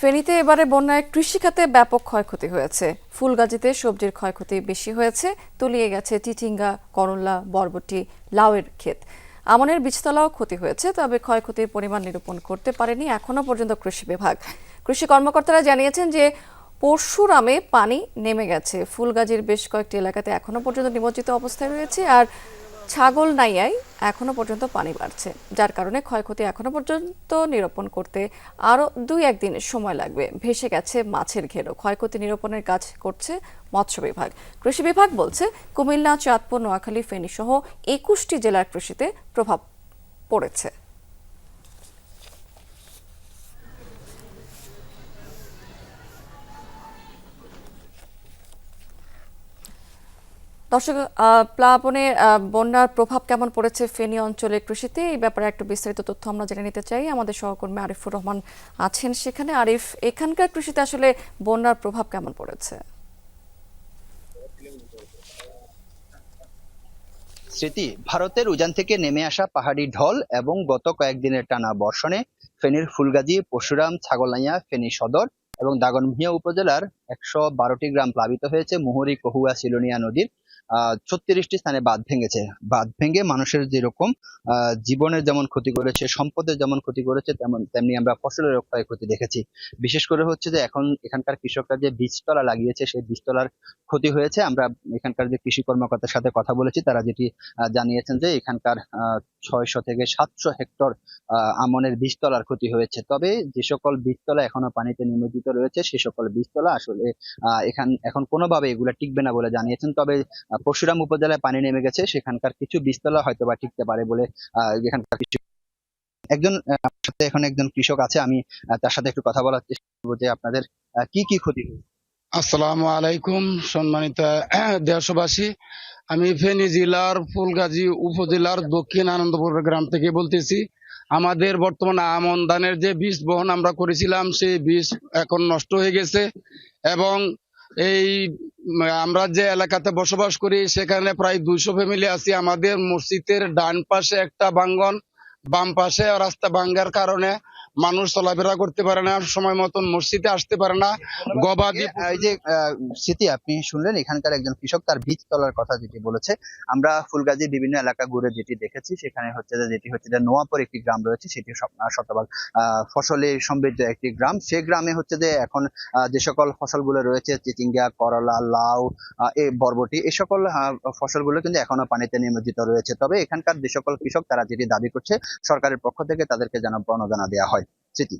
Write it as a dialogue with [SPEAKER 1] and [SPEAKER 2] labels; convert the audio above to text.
[SPEAKER 1] ফেনীতে এবারে বন্যায় কৃষিখাতে ব্যাপক ক্ষয়ক্ষতি হয়েছে। ফুলগাজীতে সবজির ক্ষয়ক্ষতি বেশি হয়েছে। তলিয়ে গেছে চিচিঙ্গা করল্লা বরবটি, লাউয়ের ক্ষেত। আমনের বীজতলাও ক্ষতি হয়েছে, তবে ক্ষয়ক্ষতির পরিমাণ নিরূপণ করতে পারেনি এখনও পর্যন্ত কৃষি বিভাগ। কৃষি কর্মকর্তারা জানিয়েছেন যে, পরশুরামে পানি নেমে গেছে। ফুলগাজীর বেশ কয়েকটি এলাকাতে এখনও পর্যন্ত নিমজ্জিত অবস্থায় রয়েছে। আর ছাগল নাইয়ায় এখনও পর্যন্ত পানি বাড়ছে। যার কারণে ক্ষয়ক্ষতি এখনও পর্যন্ত নিরূপণ করতে আরও দুই একদিন সময় লাগবে। ভেসে গেছে মাছের ঘেরো ক্ষয়ক্ষতি নিরূপণের কাজ করছে মৎস্য বিভাগ। কৃষি বিভাগ বলছে, কুমিল্লা, চাঁদপুর, নোয়াখালী ফেনী সহ একুশটি জেলার কৃষিতে প্রভাব পড়েছে। দর্শক প্লাবনে বন্যার প্রভাব কেমন পড়েছে ফেনী অঞ্চলে কৃষিতে? এই ব্যাপারে একটু বিস্তারিত তথ্য আমরা জেনে নিতে চাই। আমাদের সহকর্মী আরিফুর রহমান আছেন সেখানে। আরিফ, এখানকার কৃষিতে আসলে বন্যার প্রভাব কেমন পড়েছে?
[SPEAKER 2] স্মৃতি, ভারতের উজান থেকে নেমে আসা পাহাড়ি ঢল এবং গত কয়েকদিনের টানা বর্ষণে ফেনীর ফুলগাজী, পরশুরাম ছাগলনাইয়া ফেনী সদর এবং দাগনভূঞা উপজেলার একশো বারোটি গ্রাম প্লাবিত হয়েছে মুহুরী, কহুয়া সিলোনিয়া নদীর। ছত্রিশটি স্থানে বাঁধ ভেঙেছে। বাঁধ ভেঙে মানুষের যেরকম জীবনের যেমন ক্ষতি করেছে, সম্পদের যেমন ক্ষতি করেছে, তেমন, তেমনি আমরা ফসলের ক্ষয়ক্ষতি দেখেছি। বিশেষ করে হচ্ছে যে এখন এখানকার কৃষকরা যে বীজতলা লাগিয়েছে, সেই বীজতলার ক্ষতি হয়েছে। আমরা এখানকার যে কৃষি কর্মকর্তার সাথে কথা বলেছি, তারা যেটি জানিয়েছেন যে এখানকার ছয়শো থেকে সাতশো হেক্টর আমনের বীজতলার ক্ষতি হয়েছে। তবে যে সকল বীজতলা এখনও পানিতে নিমজ্জিত রয়েছে, সে সকল বীজতলা আসলে এখান, এখন কোনোভাবে এগুলা টিকবে না বলে জানিয়েছেন। তবে পরশুরাম উপজেলায় পানি নেমে গেছে, সেখানকার কিছু বীজতলা হয়তো বা টিকতে পারে বলে এখানকার কৃষি একজন সাথে এখন একজন কৃষক আছে, আমি তার সাথে একটু কথা বলার চেষ্টা করব যে আপনাদের কি কি ক্ষতি
[SPEAKER 3] আসসালামু আলাইকুম সম্মানিত দেশবাসী। আমি ফেনী জেলার ফুলগাজী উপজেলার দক্ষিণ আনন্দপুর গ্রাম থেকে বলতেছি, আমাদের বর্তমান আমন ধানের যে বীজ বহন আমরা করেছিলাম, সেই বীজ এখন নষ্ট হয়ে গেছে এবং এই আমরা যে এলাকাতে বসবাস করি, সেখানে প্রায় দুইশো ফ্যামিলি আছি। আমাদের মসজিদের ডান পাশে একটা বাঙ্গন বাম পাশে রাস্তা ভাঙ্গার কারণে মানুষ চলাফেরা করতে পারে না, সময় মতন মসজিদে আসতে পারে না। গবাদি
[SPEAKER 2] এই যে স্মৃতি আপনি শুনলেন, এখানকার একজন কৃষক, তার বীজ তলার কথা যেটি বলেছে। আমরা ফুলগাজীর বিভিন্ন এলাকা ঘুরে যেটি দেখেছি, সেখানে হচ্ছে যে, যেটি হচ্ছে যে, নোয়াপুর একটি গ্রাম রয়েছে, সেটি শতভাগ ফসলে সমৃদ্ধ একটি গ্রাম। সেই গ্রামে হচ্ছে যে, এখন যে সকল ফসলগুলো রয়েছে, চিচিঙ্গা, করলা, লাউ এই বরবটি এই সকল ফসলগুলো কিন্তু এখনও পানিতে নিমজ্জিত রয়েছে। তবে এখানকার যে সকল কৃষক, তারা যেটি দাবি করছে, সরকারের পক্ষ থেকে তাদেরকে যেন প্রণোদনা দেওয়া হয়। স্মৃতি